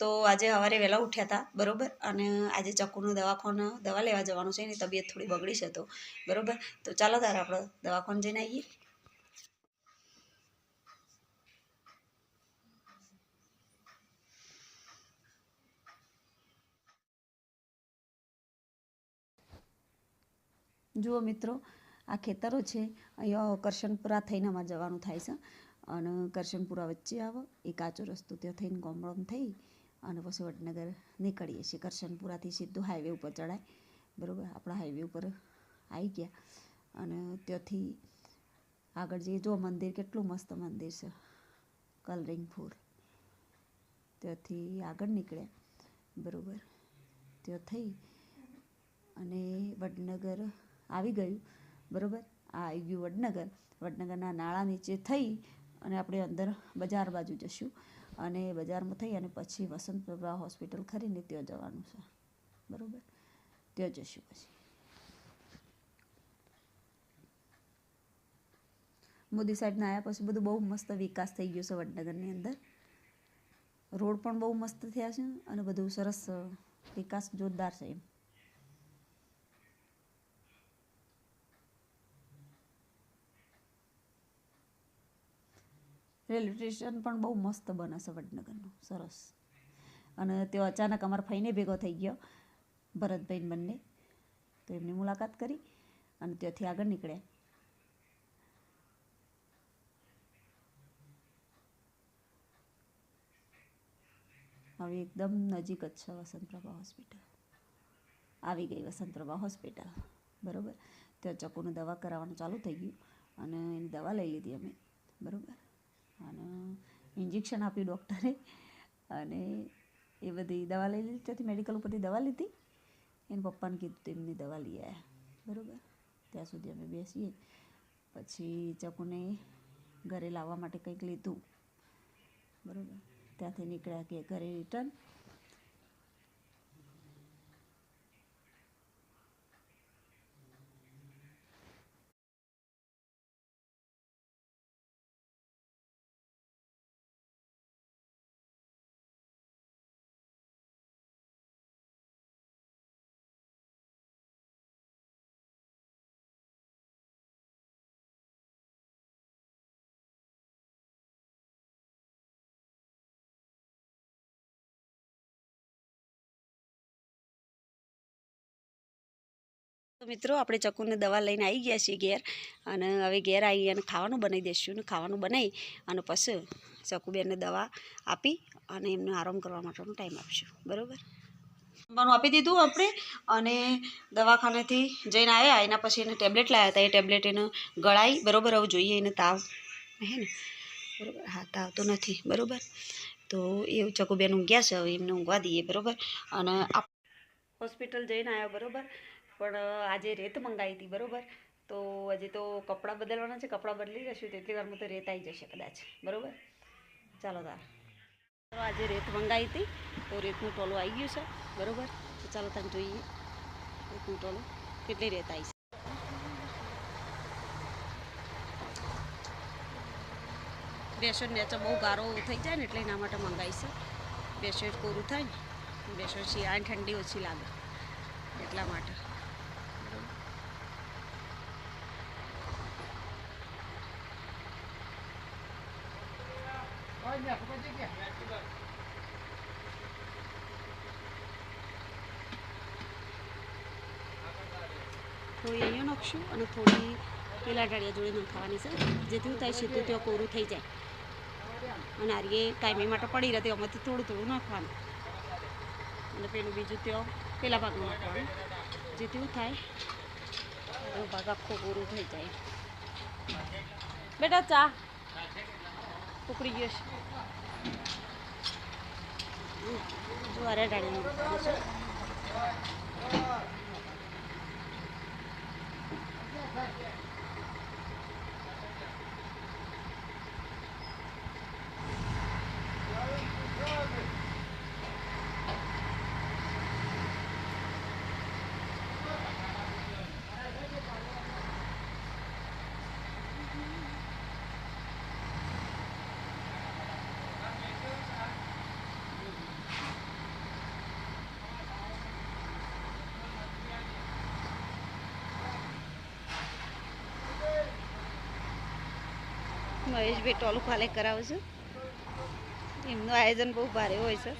તો આજે સવારે વહેલા ઉઠ્યા હતા બરોબર અને આજે ચક્કુનું દવાખાને દવા લેવા જવાનું છે એની તબિયત થોડી બગડી છે તો બરોબર તો ચાલો તારે આપણે દવાખાને જઈને આવીએ જુઓ મિત્રો આ ખેતરો છે અહીંયા કરશનપુરા થઈને અમારે જવાનું થાય છે અને કરશનપુરા વચ્ચે આવે એ કાચો રસ્તો ત્યાં થઈને ગોમડમ થઈ અને પછી વડનગર નીકળીએ છીએ. કરશનપુરાથી સીધું હાઈવે ઉપર ચડાય બરાબર? આપણા હાઈવે ઉપર આવી ગયા. અને ત્યાંથી આગળ જઈએ. જો મંદિર કેટલું મસ્ત મંદિર છે. કલરિંગ ફૂલ ત્યાંથી આગળ નીકળ્યા. બરાબર? ત્યાં થઈ. અને વડનગર આવી ગયું. બરાબર? આ આવી ગયું વડનગર. વડનગરના નાળા નીચે થઈ અને આપણે અંદર બજાર બાજુ જશું. અને બજારમાં થઈ અને પછી વસંત પ્રભા હોસ્પિટલ ખરીને ત્યાં જવાનું છે. બરાબર? ત્યાં જશું પછી. મોદી સાહેબના આવ્યા પછી બધું બહુ મસ્ત વિકાસ થઈ ગયો છે વડનગરની અંદર. રોડ પણ બહુ મસ્ત થયા છે અને બધું સરસ વિકાસ જોરદાર છે એમ. રેલવે સ્ટેશન પણ બહુ મસ્ત બને છે વડનગરનું. સરસ. અને તેઓ અચાનક અમારા ફઈને ભેગો થઈ ગયો, ભરતભાઈ બંને. તો એમની મુલાકાત કરી અને ત્યાંથી આગળ નીકળ્યા. હવે એકદમ નજીક જ છે વસંતપ્રભા હોસ્પિટલ. આવી ગઈ વસંતપ્રભા હોસ્પિટલ. બરાબર? ત્યાં ચકુને દવા કરાવવાનું ચાલુ થઈ ગયું અને એની દવા લઈ લીધી અમે. બરાબર? અને ઇન્જેક્શન આપ્યું ડૉક્ટરે અને એ બધી દવા લઈ લીધી. ત્યાંથી મેડિકલ ઉપરથી દવા લીધી. એને પપ્પાને કીધું તેમની દવા લઈ આવ્યા બરાબર? ત્યાં સુધી અમે બેસીએ. પછી ચકુને ઘરે લાવવા માટે કંઈક લીધું. બરાબર? ત્યાંથી નીકળ્યા કે ઘરે રિટર્ન તો મિત્રો આપણે ચકુને દવા લઈને આવી ગયા છીએ ઘેર અને હવે ઘેર આવી અને ખાવાનું બનાવી દઈશું ને ખાવાનું બનાવી અને પછી ચકુબેનને દવા આપી અને એમને આરામ કરવા માટેનો ટાઈમ આપીશું. બરાબર? જમવાનું આપી દીધું આપણે અને દવાખાનેથી જઈને આવ્યા, એના પછી એને ટેબ્લેટ લાવ્યા હતા. એ ટેબ્લેટ એને ગળાઈ, બરાબર, હવે જોઈએ એને તાવ. હે ને? બરાબર? હા, તાવ તો નથી. બરાબર? તો એવું ચકુબેન ઊંઘ્યા છે, હવે એમને ઊંઘવા દઈએ. બરાબર? અને હોસ્પિટલ જઈને આવ્યો, બરાબર? પણ આજે રેત મંગાવી હતી, બરાબર? તો આજે તો કપડાં બદલવાના છે, કપડાં બદલી લઈશું તેટલી વારમાં તો રેત આવી જશે કદાચ, બરાબર? ચાલો તાર. આજે રેત મંગાવી હતી, તો રેતનું ટોલું આવી ગયું છે, બરાબર? તો ચાલો તમે જોઈએ, રેતનું ટોલું કેટલી રેત આવી છે. બેસર નેચો બહુ ગારો થઈ જાય ને એટલે એના માટે મંગાવી છે. બેસર કોરું થાય ને, બેસર શિયાળાની ઠંડી ઓછી લાગે એટલા માટે. થોડી અહીંયા નાખશું અને થોડી પેલા ડાળિયા જોડે નાખવાની છે. જેથી થાય સીધું ત્યાં કોરું થઈ જાય. અને આરીએ કાયમી માટે પડી રહે, તેમાંથી થોડું થોડું નાખવાનું. અને પેલું બીજું ત્યાં પેલા ભાગમાં નાખવાનું. જેથી થાય ભાગ આખો કોરું થઈ જાય. બેટા ચા. ઉકળી ગયો છે. જુવારે ડાળી મહેશભાઈ ટોલું ખાલે કરાવે છે. એમનું આયોજન બહુ ભારે હોય છે.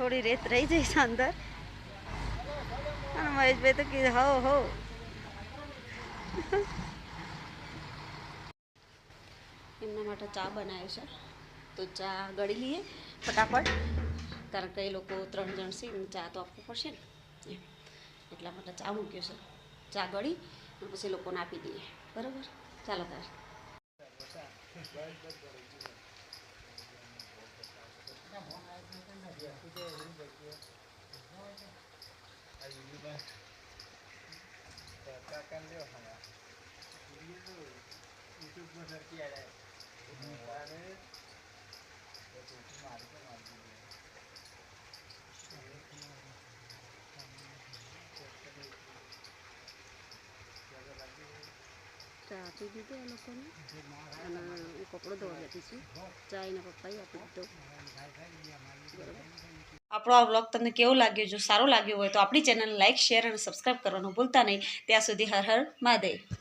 થોડી રેત રહી જઈશ અંદર. અને મહેશભાઈ તો કીધું, હો હો. એમના માટે ચા બનાવ્યો છે. તો ચા ગળી લઈએ ફટાફટ. કારણ કે એ લોકો ત્રણ જણ છે, એમને ચા તો આપવું પડશે ને. એટલા માટે ચા મૂક્યો છે. ચા ગળી અને પછી લોકોને આપી દઈએ. બરાબર? ચાલો તાર. ચા આપી દીધો એ લોકોને. અને હું કપડો ધોવા બેઠી છું. ચા એના પપ્પાએ આપી દીધો. આપણો આ વ્લોગ તમને કેવો લાગ્યો? જો સારો લાગ્યો હોય તો આપણી ચેનલ લાઇક શેર અને સબસ્ક્રાઈબ કરવાનું ભૂલતા નહીં. ત્યાં સુધી હર હર મહાદેવ.